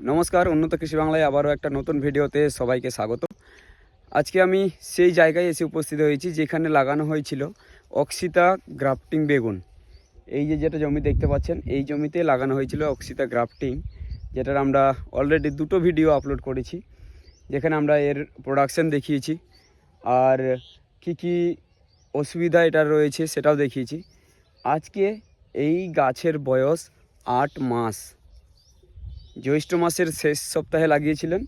নমস্কার, উন্নত কৃষি বাংলায় আবারও একটা নতুন ভিডিওতে সবাইকে স্বাগত। আজকে আমি সেই জায়গায় এসে উপস্থিত হয়েছি যেখানে লাগানো হয়েছিল অক্সিতা গ্রাফটিং বেগুন। এই যে যেটা জমি দেখতে পাচ্ছেন, এই জমিতে লাগানো হয়েছিল অক্সিতা গ্রাফটিং, যেটার আমরা অলরেডি দুটো ভিডিও আপলোড করেছি, যেখানে আমরা এর প্রোডাকশন দেখিয়েছি, আর কি কি অসুবিধা এটা রয়েছে সেটাও দেখিয়েছি। আজকে এই গাছের বয়স আট মাস। জ্যৈষ্ঠ মাসের শেষ সপ্তাহে লাগিয়েছিলেন।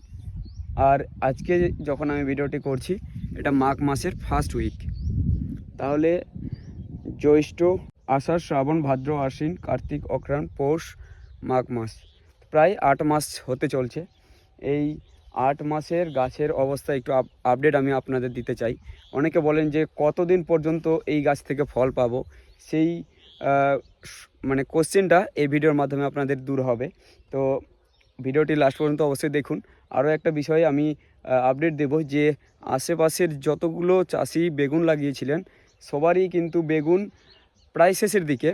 আর আজকে যখন আমি ভিডিওটি করছি, এটা মাঘ মাসের ফার্স্ট উইক তাহলে জ্যৈষ্ঠ, আষাঢ়, শ্রাবণ, ভাদ্র, আশ্বিন, কার্তিক, অক্রাণ, পৌষ, মাঘ মাস। প্রায় আট মাস হতে চলছে। এই আট মাসের গাছের অবস্থা একটু আপ- আপডেট আমি আপনাদের দিতে চাই। অনেকে বলেন যে কতদিন পর্যন্ত এই গাছ থেকে ফল পাবো? সেই মানে কোশ্চেনটা এই ভিডিওর মাধ্যমে আপনাদের দূর হবে। তো ভিডিওটি লাস্ট পর্যন্ত অবশ্যই দেখুন। আরও একটা বিষয় আমি আপডেট দেব যে, আশেপাশের যতগুলো চাষি বেগুন লাগিয়েছিলেন, সবারই কিন্তু বেগুন প্রায় শেষের দিকে,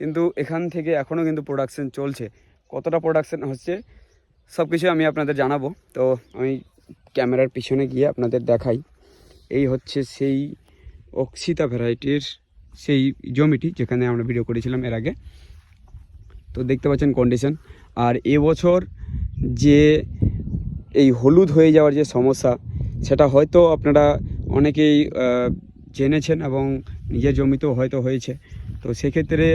কিন্তু এখান থেকে এখনও কিন্তু প্রোডাকশান চলছে। কতটা প্রোডাকশান হচ্ছে সব কিছু আমি আপনাদের জানাব। তো আমি ক্যামেরার পিছনে গিয়ে আপনাদের দেখাই। এই হচ্ছে সেই অক্সিতা ভ্যারাইটির সেই জমিটি যেখানে আমরা ভিডিও করেছিলাম এর আগে। তো দেখতে পাচ্ছেন কন্ডিশন আর এবছর যে এই হলুদ হয়ে যাওয়ার যে সমস্যা, সেটা হয়তো আপনারা অনেকেই জেনেছেন এবং নিজের জমিতেও হয়তো হয়েছে। তো সেক্ষেত্রে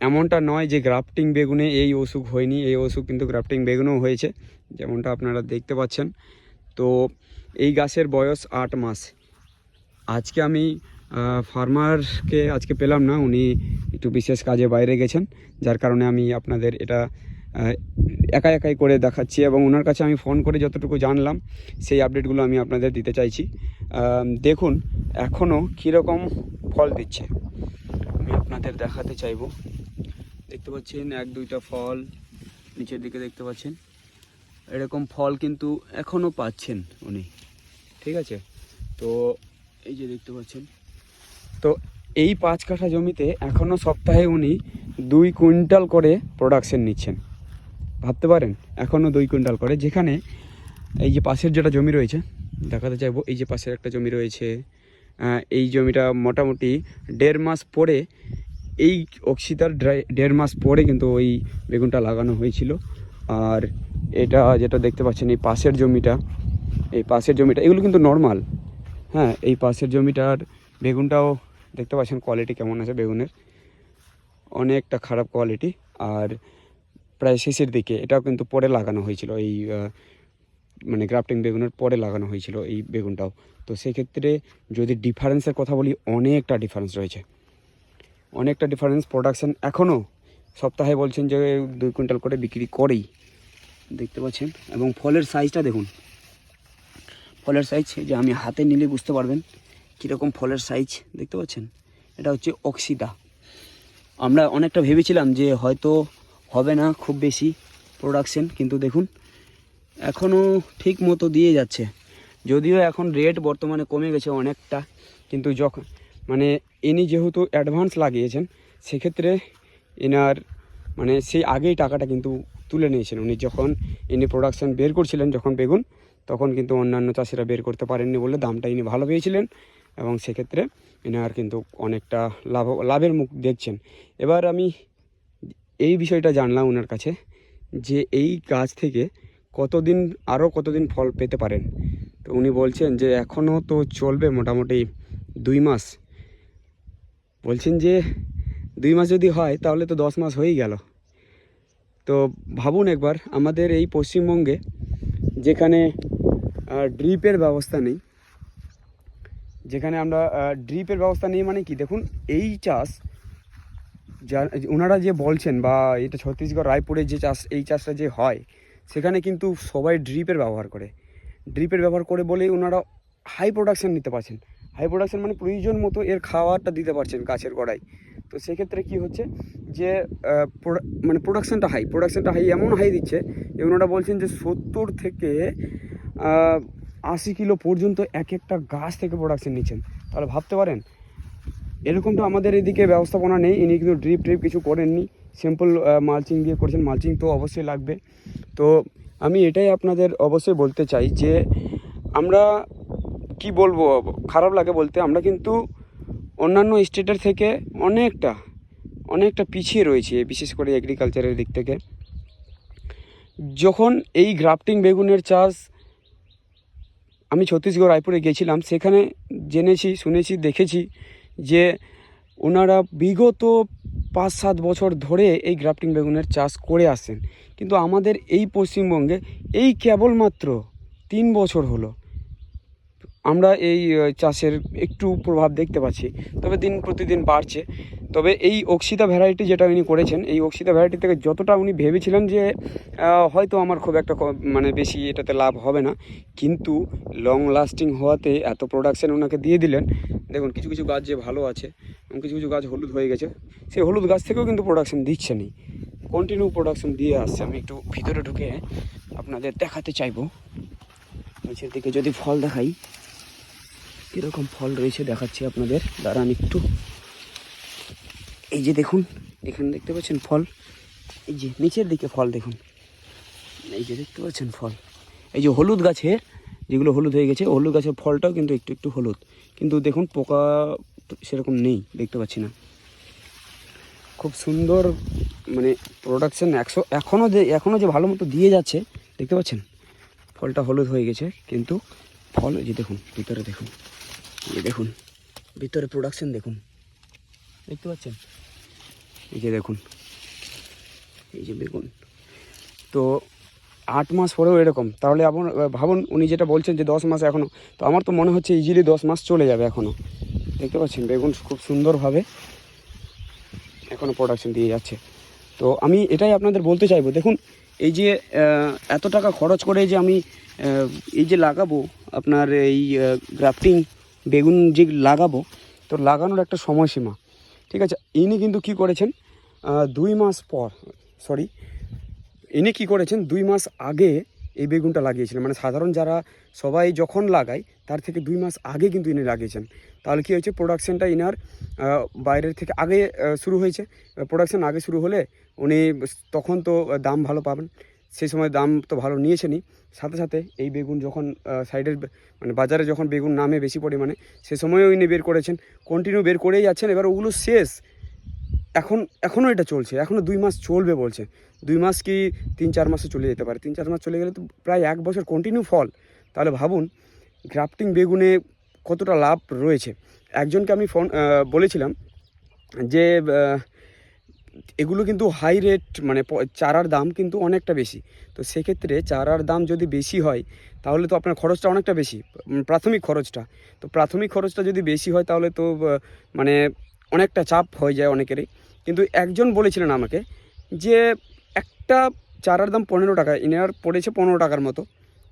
এমনটা নয় যে গ্রাফটিং বেগুনে এই অসুখ হয়নি, এই অসুখ কিন্তু গ্রাফটিং বেগুনেও হয়েছে, যেমনটা আপনারা দেখতে পাচ্ছেন। তো এই গাছের বয়স আট মাস। আজকে আমি ফার্মারকে আজকে পেলাম না, উনি একটু বিশেষ কাজে বাইরে গেছেন, যার কারণে আমি আপনাদের এটা একা একাই করে দেখাচ্ছি এবং ওনার কাছে আমি ফোন করে যতটুকু জানলাম, সেই আপডেটগুলো আমি আপনাদের দিতে চাইছি। দেখুন এখনও কীরকম ফল দিচ্ছে। আমি আপনাদের দেখাতে চাইব। দেখতে পাচ্ছেন, এক, দুইটা ফল, নিচের দিকে দেখতে পাচ্ছেন। এরকম ফল কিন্তু এখনও পাচ্ছেন উনি। ঠিক আছে? তো, এই যে দেখতে পাচ্ছেন তো এই পাঁচ কাঠা জমিতে এখনও সপ্তাহে উনি দুই কুইন্টাল করে প্রোডাকশন নিচ্ছেন। ভাবতে পারেন এখনও দুই কুইন্টাল করে। যেখানে এই যে পাশের যেটা জমি রয়েছে, দেখাতে চাইব, এই যে পাশের একটা জমি রয়েছে এই জমিটা মোটামুটি দেড় মাস পরে, এই অক্সিতার দেড় মাস পরে কিন্তু ওই বেগুনটা লাগানো হয়েছিল। আর এটা যেটা দেখতে পাচ্ছেন, এই পাশের জমিটা, এই পাশের জমিটা, এগুলো কিন্তু নর্মাল হ্যাঁ এই পাশের জমিটার বেগুনটাও দেখতে পাচ্ছেন কোয়ালিটি কেমন আছে বেগুনের। অনেকটা খারাপ কোয়ালিটি আর প্রায় শেষের দিকে, এটাও কিন্তু পরে লাগানো হয়েছিল, এই মানে গ্রাফটিং বেগুনের পরে লাগানো হয়েছিল এই বেগুনটাও। তো সেক্ষেত্রে যদি ডিফারেন্সের কথা বলি, অনেকটা ডিফারেন্স রয়েছে। অনেকটা ডিফারেন্স প্রোডাকশান এখনও সপ্তাহে বলছেন যে দুই কুইন্টাল করে বিক্রি করেই। দেখতে পাচ্ছেন, এবং ফলের সাইজটা দেখুন। ফলের সাইজ যে আমি হাতে নিলে বুঝতে পারবেন কীরকম ফলের সাইজ দেখতে পাচ্ছেন? এটা হচ্ছে অক্সিদা আমরা অনেকটা ভেবেছিলাম যে হয়তো হবে না খুব বেশি প্রোডাকশন কিন্তু দেখুন এখনও ঠিক মতো দিয়ে যাচ্ছে। যদিও এখন রেট বর্তমানে কমে গেছে অনেকটা, কিন্তু যখন মানে ইনি যেহেতু অ্যাডভান্স লাগিয়েছেন, সেক্ষেত্রে এনার মানে সেই আগেই টাকাটা কিন্তু তুলে নিয়েছেন। উনি যখন ইনি প্রোডাকশান বের করছিলেন, যখন বেগুন, তখন কিন্তু অন্যান্য চাষিরা বের করতে পারেননি বলে দামটা ইনি ভালো পেয়েছিলেন। এবং সেক্ষেত্রে এনার কিন্তু অনেকটা লাভ, লাভের মুখ দেখছেন। এবার আমি এই বিষয়টা জানলাম ওনার কাছে যে এই গাছ থেকে কতদিন, আরও কতদিন ফল পেতে পারেন? তো উনি বলছেন যে এখনও তো চলবে মোটামুটি দুই মাস। বলছেন যে দুই মাস যদি হয় তাহলে তো দশ মাস হয়েই গেল। তো ভাবুন একবার, আমাদের এই পশ্চিমবঙ্গে যেখানে ড্রিপের ব্যবস্থা নেই যেখানে আমরা ড্রিপের ব্যবস্থা নেই মানে কি? দেখুন, এই চাষ, যা, ওনারা যে বলছেন বা এটা ছত্তিশগড়, রায়পুরে যে চাষ, এই চাষটা যে হয়, সেখানে কিন্তু সবাই ড্রিপের ব্যবহার করে। ড্রিপের ব্যবহার করে বলেই ওনারা হাই প্রোডাকশান নিতে পারছেন। হাই প্রোডাকশান মানে প্রয়োজন মতো এর খাওয়ারটা দিতে পারছেন গাছের গোড়ায়। তো সেক্ষেত্রে কি হচ্ছে যে মানে প্রোডাকশনটা হাই প্রোডাকশানটা হাই এমন হাই দিচ্ছে যে ওনারা বলছেন যে সত্তর থেকে আশি কিলো পর্যন্ত এক একটা গাছ থেকে প্রোডাকশন নিচ্ছেন। তাহলে ভাবতে পারেন এরকমটা আমাদের এদিকে ব্যবস্থাপনা নেই, ইনি কিন্তু ড্রিপ ট্রিপ কিছু করেননি। সিম্পল মালচিং দিয়ে করেছেন মালচিং তো অবশ্যই লাগবে। তো আমি এটাই আপনাদের অবশ্যই বলতে চাই যে, আমরা কি বলব, খারাপ লাগে বলতে, আমরা কিন্তু অন্যান্য স্টেটের থেকে অনেকটা অনেকটা পিছিয়ে রয়েছি, বিশেষ করে এগ্রিকালচারের দিক থেকে। যখন এই গ্রাফটিং বেগুনের চাষ আমি ছত্তিশগড় রায়পুরে গেছিলাম। সেখানে জেনেছি, শুনেছি, দেখেছি যে ওনারা বিগত পাঁচ সাত বছর ধরে এই গ্রাফটিং বেগুনের চাষ করে আসেন কিন্তু আমাদের এই পশ্চিমবঙ্গে এই কেবলমাত্র তিন বছর হলো। আমরা এই চাষের একটু প্রভাব দেখতে পাচ্ছি। তবে দিন প্রতিদিন বাড়ছে। তবে এই অক্সিতা ভ্যারাইটি যেটা উনি করেছেন, এই অক্সিতা ভ্যারাইটি থেকে যতটা উনি ভেবেছিলেন যে হয়তো আমার খুব একটা মানে বেশি এটাতে লাভ হবে না। কিন্তু লং লাস্টিং হওয়াতে এত প্রোডাকশান ওনাকে দিয়ে দিলেন। দেখুন, কিছু কিছু গাছ যে ভালো আছে, এবং কিছু কিছু গাছ হলুদ হয়ে গেছে, সেই হলুদ গাছ থেকেও কিন্তু প্রোডাকশন দিচ্ছে নি। কন্টিনিউ প্রোডাকশান দিয়ে আসছে। আমি একটু ভিতরে ঢুকে আপনাদের দেখাতে চাইব। নিচের দিকে যদি ফল দেখাই, কীরকম ফল রয়েছে দেখাচ্ছি আপনাদের। দাঁড়ান একটু। এই যে দেখুন, এখানে দেখতে পাচ্ছেন ফল। এই যে নিচের দিকে ফল দেখুন। এই যে দেখতে পাচ্ছেন ফল। এই যে হলুদ গাছে, যেগুলো হলুদ হয়ে গেছে, হলুদ গাছের ফলটাও কিন্তু একটু একটু হলুদ। কিন্তু দেখুন, পোকা সেরকম নেই, দেখতে পাচ্ছি না। খুব সুন্দর মানে প্রোডাকশন একশো এখনও যে এখনও যে ভালো মতো দিয়ে যাচ্ছে, দেখতে পাচ্ছেন? ফলটা হলুদ হয়ে গেছে, কিন্তু ফল যে দেখুন, ভিতরে দেখুন। এই দেখুন, ভিতরে প্রোডাকশন দেখুন। দেখতে পাচ্ছেন? এই যে দেখুন, এই যে বেগুন। তো আট মাস পরেও এরকম। তাহলে আপন, ভাবুন, উনি যেটা বলছেন যে দশ মাস এখনও তো আমার তো মনে হচ্ছে ইজিলি দশ মাস চলে যাবে এখনও দেখতে পাচ্ছেন, বেগুন খুব সুন্দরভাবে এখনও প্রোডাকশন দিয়ে যাচ্ছে। তো আমি এটাই আপনাদের বলতে চাইব, দেখুন, এই যে এত টাকা খরচ করে যে আমি এই যে লাগাবো, আপনার এই গ্রাফটিং বেগুন যে লাগাবো, তো লাগানোর একটা সময়সীমা। ঠিক আছে? ইনি কিন্তু কি করেছেন? দুই মাস পর সরি ইনি কি করেছেন? দুই মাস আগে এই বেগুনটা লাগিয়েছিলেন। মানে সাধারণ যারা সবাই যখন লাগায়, তার থেকে দুই মাস আগে কিন্তু ইনি লাগিয়েছেন। তাহলে কী হয়েছে? প্রোডাকশনটা ইনার বাইরের থেকে আগে শুরু হয়েছে। প্রোডাকশন আগে শুরু হলে উনি তখন তো দাম ভালো পাবেন। সেই সময় দাম তো ভালো নিয়েছেনই। সাথে সাথে এই বেগুন যখন সাইডের মানে বাজারে যখন বেগুন নামে বেশি পরিমাণে, সে সময়ও ইনি বের করেছেন কন্টিনিউ বের করেই যাচ্ছেন, এবার ওগুলো শেষ। এখন এখনও এটা চলছে এখনও দুই মাস চলবে বলছে। দুই মাস কি তিন চার মাসে চলে যেতে পারে, তিন চার মাস চলে গেলে তো প্রায় এক বছর কন্টিনিউ ফল। তাহলে ভাবুন গ্রাফটিং বেগুনে কতটা লাভ রয়েছে? একজনকে আমি ফোন বলেছিলাম যে এগুলো কিন্তু হাই রেট মানে চারার দাম কিন্তু অনেকটা বেশি। তো সেক্ষেত্রে চারার দাম যদি বেশি হয়, তাহলে তো আপনার খরচটা অনেকটা বেশি প্রাথমিক খরচটা। তো প্রাথমিক খরচটা যদি বেশি হয়, তাহলে তো মানে অনেকটা চাপ হয়ে যায় অনেকেরই। কিন্তু একজন বলেছিলেন আমাকে যে একটা চারার দাম পনেরো টাকা, ইনার পড়েছে পনেরো টাকার মতো।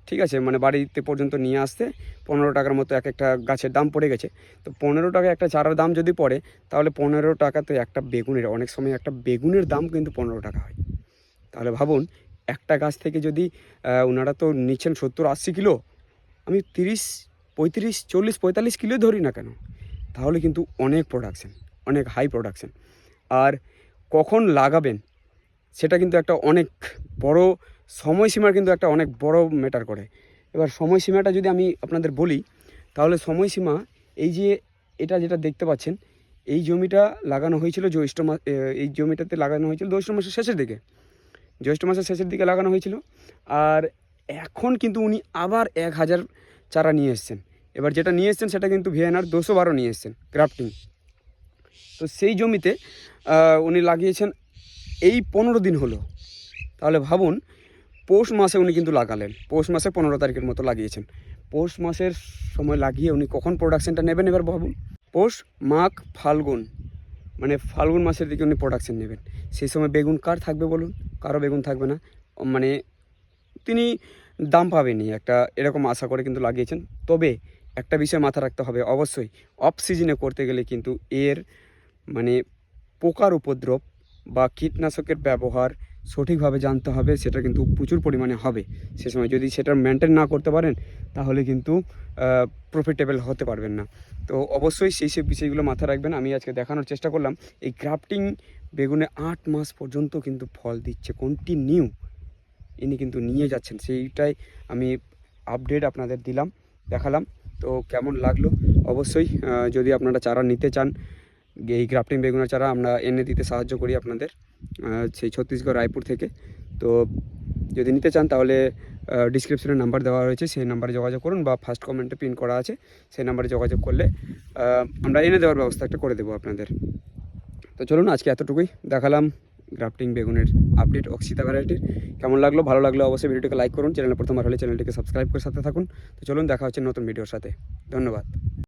ঠিক আছে? মানে বাড়িতে পর্যন্ত নিয়ে আসতে পনেরো টাকার মতো এক একটা গাছের দাম পড়ে গেছে। তো পনেরো টাকা একটা চারার দাম যদি পড়ে, তাহলে পনেরো টাকাতে একটা বেগুনের, অনেক সময় একটা বেগুনের দাম কিন্তু পনেরো টাকা হয়। তাহলে ভাবুন, একটা গাছ থেকে যদি ওনারা তো নিচ্ছেন সত্তর আশি কিলো, আমি তিরিশ, পঁয়ত্রিশ, চল্লিশ, পঁয়তাল্লিশ কিলো ধরি না কেন? তাহলে কিন্তু অনেক প্রোডাকশান অনেক হাই প্রোডাকশান আর কখন লাগাবেন, সেটা কিন্তু একটা অনেক বড় সময়সীমার কিন্তু একটা অনেক বড় ম্যাটার করে। এবার সময়সীমাটা যদি আমি আপনাদের বলি, তাহলে সময়সীমা এই যে এটা যেটা দেখতে পাচ্ছেন, এই জমিটা লাগানো হয়েছিল জ্যৈষ্ঠ মাস এই জমিটাতে লাগানো হয়েছিল জ্যৈষ্ঠ মাসের শেষের দিকে। জ্যৈষ্ঠ মাসের শেষের দিকে লাগানো হয়েছিল আর এখন কিন্তু উনি আবার এক হাজার চারা নিয়ে এসছেন। এবার যেটা নিয়ে এসছেন সেটা কিন্তু ভিএনআর দুশো বারো নিয়ে এসছেন গ্রাফটিং তো সেই জমিতে উনি লাগিয়েছেন এই পনেরো দিন হলো। তাহলে ভাবুন পৌষ মাসে উনি কিন্তু লাগালেন। পৌষ মাসে পনেরো তারিখের মতো লাগিয়েছেন। পৌষ মাসের সময় লাগিয়ে উনি কখন প্রোডাকশানটা নেবেন এবার ভাবুন পৌষ মাঘ ফাল্গুন মানে ফাল্গুন মাসের দিকে উনি প্রোডাকশান নেবেন। সেই সময় বেগুন কার থাকবে বলুন? কারও বেগুন থাকবে না। মানে তিনি দাম পাবেনই, একটা এরকম আশা করে কিন্তু লাগিয়েছেন। তবে একটা বিষয় মাথা রাখতে হবে, অবশ্যই অফ সিজনে করতে গেলে কিন্তু এর মানে পোকার উপদ্রব বা কীটনাশকের ব্যবহার সঠিকভাবে জানতে হবে, সেটা কিন্তু প্রচুর পরিমাণে হবে। সে সময় যদি সেটা মেনটেন না করতে পারেন, তাহলে কিন্তু প্রফিটেবল হতে পারবেন না। তো অবশ্যই সেই সব বিষয়গুলো মাথায় রাখবেন। আমি আজকে দেখানোর চেষ্টা করলাম, এই গ্রাফটিং বেগুনে আট মাস পর্যন্ত কিন্তু ফল দিচ্ছে। কন্টিনিউ ইনি কিন্তু নিয়ে যাচ্ছেন। সেইটাই আমি আপডেট আপনাদের দিলাম, দেখালাম। তো কেমন লাগল? অবশ্যই যদি আপনারা চারা নিতে চান, এই গ্রাফটিং বেগুনের চারা আমরা এনে দিতে সাহায্য করি আপনাদের। সেই ছত্তিশগড়, রায়পুর থেকে। তো যদি নিতে চান তাহলে ডিসক্রিপশনে নাম্বার দেওয়া রয়েছে, সেই নাম্বারে যোগাযোগ করুন বা ফার্স্ট কমেন্টে পিন করা আছে, সেই নাম্বারে যোগাযোগ করলে আমরা এনে দেওয়ার ব্যবস্থা একটা করে দেবো আপনাদের। তো চলুন, আজকে এতটুকুই দেখালাম গ্রাফটিং বেগুনের আপডেট অক্সিতা ভ্যারাইটির কেমন লাগল? ভালো লাগল অবশ্যই ভিডিওটিকে লাইক করুন চ্যানেলে প্রথমবার হলে চ্যানেলটিকে সাবস্ক্রাইব করে সাথে থাকুন। তো চলুন, দেখা হচ্ছে নতুন ভিডিওর সাথে। ধন্যবাদ।